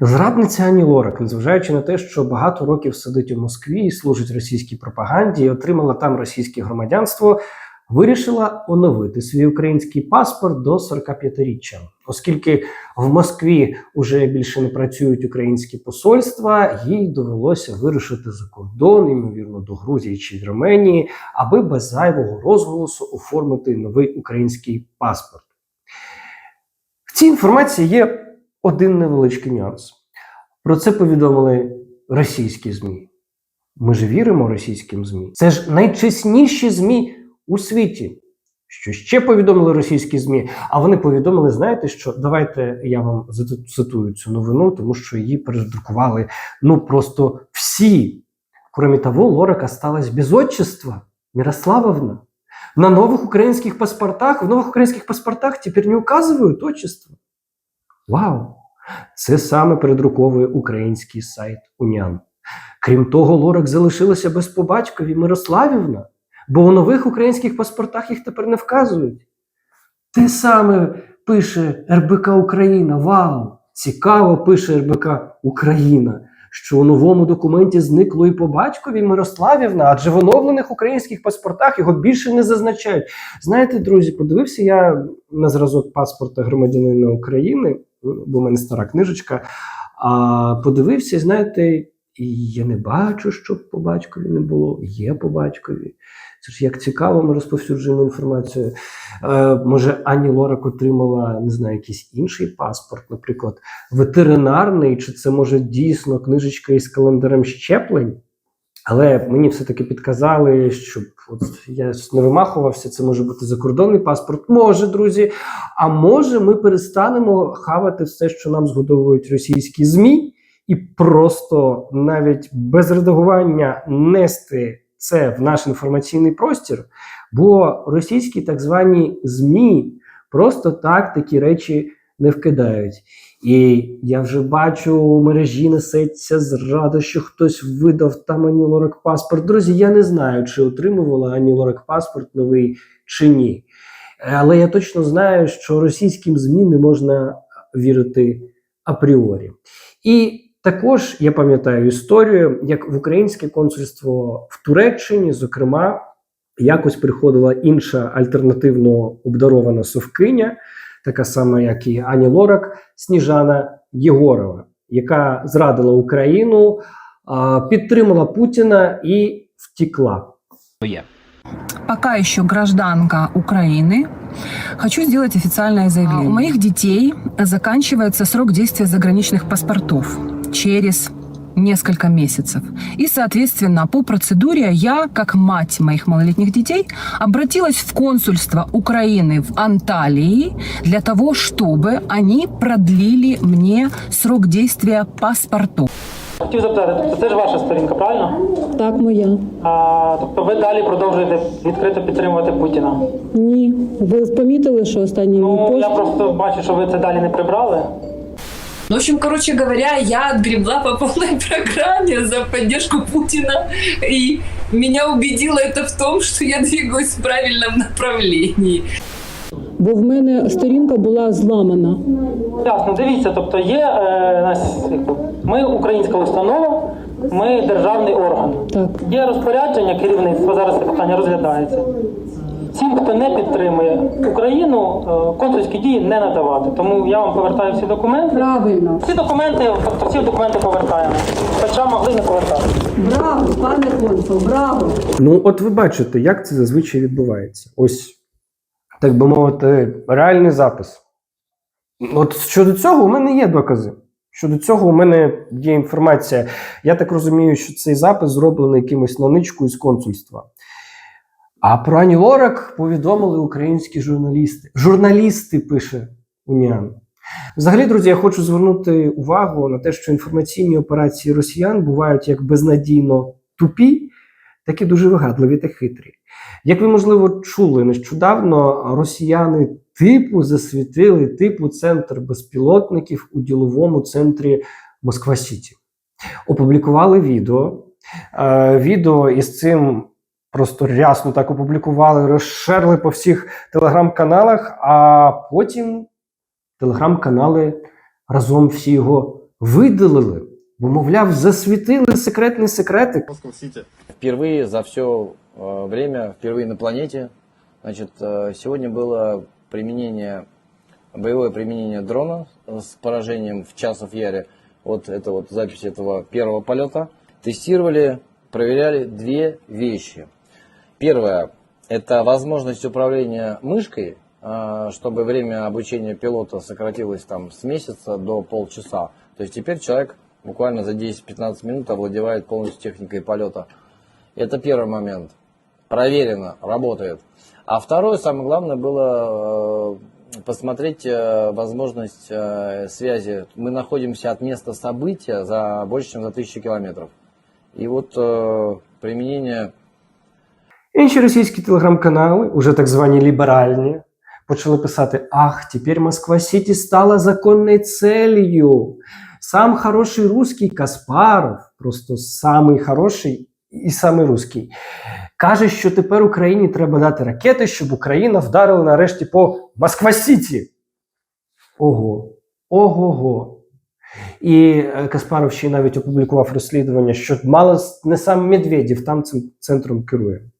Зрадниця Ані Лорак, незважаючи на те, що багато років сидить у Москві і служить російській пропаганді і отримала там російське громадянство, вирішила оновити свій український паспорт до 45-річчя. Оскільки в Москві вже більше не працюють українські посольства, їй довелося вирушити за кордон, ймовірно, до Грузії чи Вірменії, аби без зайвого розголосу оформити новий український паспорт. В цій інформації є один невеличкий нюанс. Про це повідомили російські ЗМІ. Ми ж віримо російським ЗМІ. Це ж найчесніші ЗМІ у світі. Що ще повідомили російські ЗМІ? А вони повідомили, знаєте що? Давайте я вам зацитую цю новину, тому що її передрукували ну просто всі. Кроме того, Лорак осталась без отчества. Мирославовна. На новых украинских паспортах, в новых українських паспортах теперь не указывают отчество. Вау! Це саме передруковує український сайт Уніан. Крім того, Лорак залишилася без побатькові Мирославівна, бо у нових українських паспортах їх тепер не вказують. Те саме пише РБК Україна. Вау! Цікаво пише РБК Україна, що у новому документі зникло і по батькові Мирославівна, адже в оновлених українських паспортах його більше не зазначають. Знаєте, друзі, подивився я на зразок паспорта громадянина України, бо в мене стара книжечка. А подивився, знаєте, і я не бачу, щоб по батькові не було. Є по батькові. Це ж як цікаво, ми розповсюджуємо інформацію. Е, може, Ані Лорак отримала не знаю, якийсь інший паспорт, наприклад, ветеринарний, чи це може дійсно книжечка із календарем щеплень. Але мені все-таки підказали, щоб от я не вимахувався, це може бути закордонний паспорт. Може, друзі. А може, ми перестанемо хавати все, що нам згодовують російські ЗМІ, і просто навіть без редагування нести це в наш інформаційний простір. Бо російські так звані ЗМІ просто так такі речі не вкидають. І я вже бачу у мережі несеться зрада, що хтось видав там Ані Лорак паспорт. Друзі, я не знаю, чи отримувала Ані Лорак паспорт новий чи ні. Але я точно знаю, що російським ЗМІ не можна вірити апріорі. І також я пам'ятаю історію, як в українське консульство в Туреччині, зокрема, якось приходила інша альтернативно обдарована совкиня, така сама, як і Ані Лорак, Сніжана Єгорова, яка зрадила Україну, підтримала Путіна і втікла. пока еще гражданка Украины, хочу сделать официальное заявление. У моих детей заканчивается срок действия заграничных паспортов через несколько месяцев. И, соответственно, по процедуре я, как мать моих малолетних детей, обратилась в консульство Украины в Анталии для того, чтобы они продлили мне срок действия паспортов. Хотів запитати, тобто це ж ваша сторінка, правильно? Так, моя. А, тобто ви далі продовжуєте відкрито підтримувати Путіна. Ні. Ви помітили, що останній мій Ну пост? я просто бачу, що ви це далі не прибрали. Ну, в общем, короче говоря, я отгребла по полной программе за поддержку Путина, и меня убедило это в том, что я двигаюсь в правильном направлении. Бо в мене сторінка була зламана. Ясно, дивіться, тобто є е, нас, ми українська установа, ми державний орган. Так. Є розпорядження керівництва, зараз це питання розглядається. Всім, хто не підтримує Україну, е, консульські дії не надавати. Тому я вам повертаю всі документи. Правильно. Всі документи, тобто всі документи повертаємо. Хоча могли не повертати. Браво, пане консул, браво. Ну, от ви бачите, як це зазвичай відбувається. Ось, так би мовити, реальний запис. От щодо цього у мене є докази. Щодо цього у мене є інформація. Я так розумію, що цей запис зроблений якимось на ничку із консульства. А про Ані Лорак повідомили українські журналісти. Журналісти пише Уніан. Взагалі, друзі, я хочу звернути увагу на те, що інформаційні операції росіян бувають як безнадійно тупі, так і дуже вигадливі та хитрі. Як ви, можливо, чули нещодавно, росіяни типу засвітили типу центр безпілотників у діловому центрі Москва Сіті. Опублікували відео. Е, відео із цим просто рясно так опублікували, розшерли по всіх телеграм-каналах, а потім телеграм-канали разом всі його видалили, бо, мовляв, засвітили секретний секретик. впервые за все время, впервые на планете, значит, э, сегодня было применение, боевое применение дрона с поражением в часов Яре. Вот это вот запись этого первого полета. Тестировали, проверяли две вещи. Первое – это возможность управления мышкой, э, чтобы время обучения пилота сократилось там с месяца до полчаса. То есть теперь человек буквально за 10-15 минут овладевает полностью техникой полета. Это первый момент. Проверено, работает. А второе, самое главное, было э, посмотреть э, возможность э, связи. Мы находимся от места события за больше, чем за тысячу километров. И вот применение Інші російські телеграм-канали, уже так звані ліберальні, почали писати: Ах, тепер Москва-Сіті стала законною целью. Сам хороший русский Каспаров, просто самий хороший і самий русський, каже, що тепер Україні треба дати ракети, щоб Україна вдарила нарешті по Москва-Сіті. Ого, ого-го. І е, Каспаров ще навіть опублікував розслідування, що мало не сам Медведєв там цим центром керує.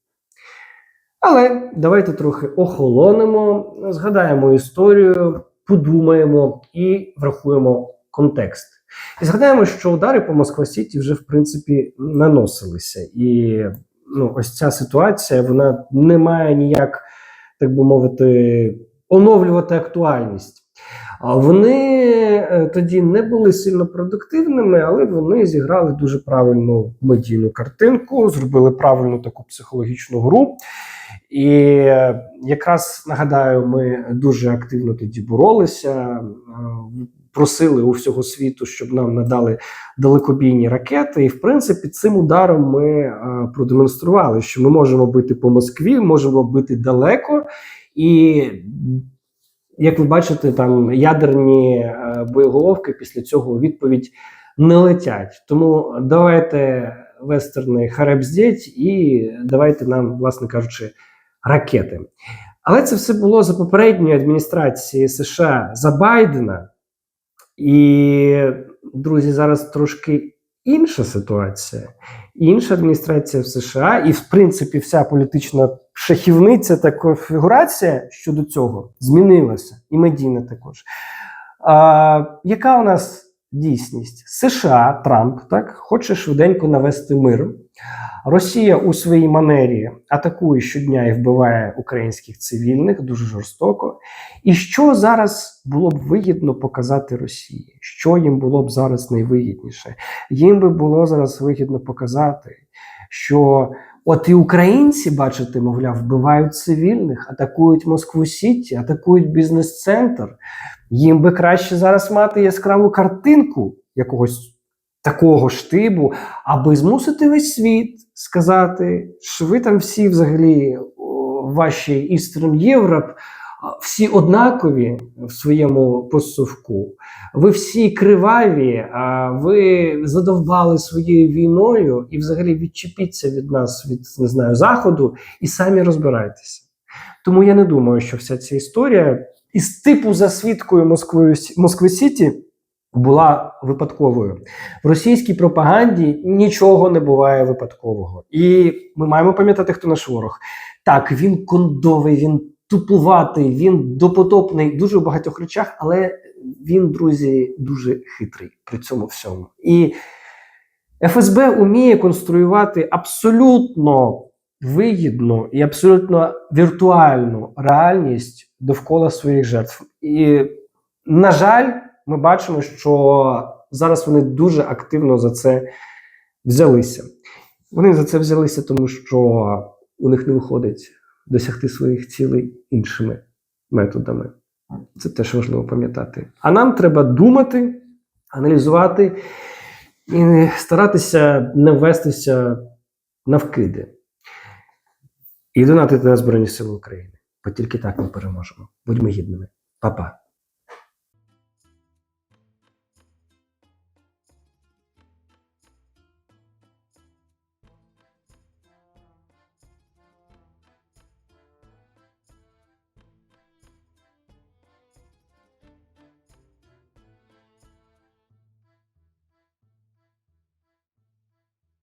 Але давайте трохи охолонемо, згадаємо історію, подумаємо і врахуємо контекст. І згадаємо, що удари по Москва-Сіті вже в принципі наносилися. І ну, ось ця ситуація вона не має ніяк, так би мовити, оновлювати актуальність. А вони е, тоді не були сильно продуктивними, але вони зіграли дуже правильну медійну картинку, зробили правильну таку психологічну гру. І е, якраз нагадаю, ми дуже активно тоді боролися, е, просили у всього світу, щоб нам надали далекобійні ракети. І в принципі, цим ударом ми е, продемонстрували, що ми можемо бити по Москві, можемо бити далеко. І як ви бачите, там ядерні боєголовки після цього у відповідь не летять. Тому давайте вестерни харебздіть і давайте нам, власне кажучи, ракети. Але це все було за попередньої адміністрації США за Байдена. І, друзі, зараз трошки інша ситуація. Інша адміністрація в США, і, в принципі, вся політична шахівниця та конфігурація щодо цього змінилася, і медійна також. А, яка у нас дійсність? США, Трамп, так, хоче швиденько навести мир. Росія у своїй манері атакує щодня і вбиває українських цивільних дуже жорстоко. І що зараз було б вигідно показати Росії? Що їм було б зараз найвигідніше? Їм би було зараз вигідно показати, що от і українці, бачите, мовляв, вбивають цивільних, атакують Москву Сіті, атакують бізнес-центр. Їм би краще зараз мати яскраву картинку якогось такого штибу, аби змусити весь світ сказати, що ви там всі взагалі ваші Eastern Europe, всі однакові в своєму посовку. Ви всі криваві, ви задовбали своєю війною і взагалі відчепіться від нас, від не знаю, заходу, і самі розбирайтеся. Тому я не думаю, що вся ця історія із типу засвідкою Москви, Москви Сіті була випадковою. В російській пропаганді нічого не буває випадкового. І ми маємо пам'ятати, хто наш ворог. Так, він кондовий, він тупуватий, він допотопний дуже в багатьох речах, але він, друзі, дуже хитрий при цьому всьому. І ФСБ уміє конструювати абсолютно вигідну і абсолютно віртуальну реальність довкола своїх жертв. І, на жаль, ми бачимо, що зараз вони дуже активно за це взялися. Вони за це взялися, тому що у них не виходить досягти своїх цілей іншими методами. Це теж важливо пам'ятати. А нам треба думати, аналізувати і старатися не ввестися навкиди. І донатити на Збройні Сили України. Бо тільки так ми переможемо. Будьмо гідними. Па-па.